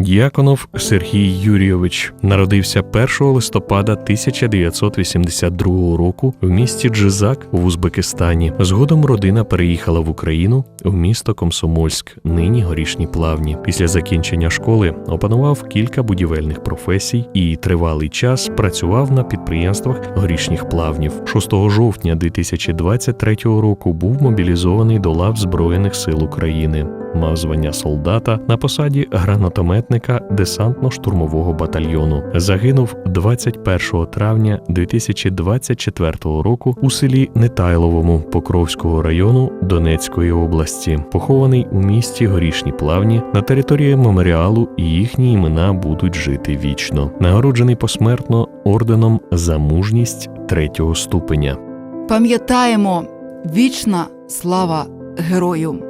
Діаконов Сергій Юрійович народився 1 листопада 1982 року в місті Джизак в Узбекистані. Згодом родина переїхала в Україну в місто Комсомольськ, нині горішні плавні. Після закінчення школи опанував кілька будівельних професій і тривалий час працював на підприємствах горішніх плавнів. 6 жовтня 2023 року був мобілізований до лав Збройних сил України. Мав звання солдата на посаді гранатометника десантно-штурмового батальйону. Загинув 21 травня 2024 року у селі Нетайловому Покровського району Донецької області, похований у місті Горішні Плавні на території меморіалу, і їхні імена будуть жити вічно. Нагороджений посмертно орденом за мужність третього ступеня. Пам'ятаємо вічна слава герою.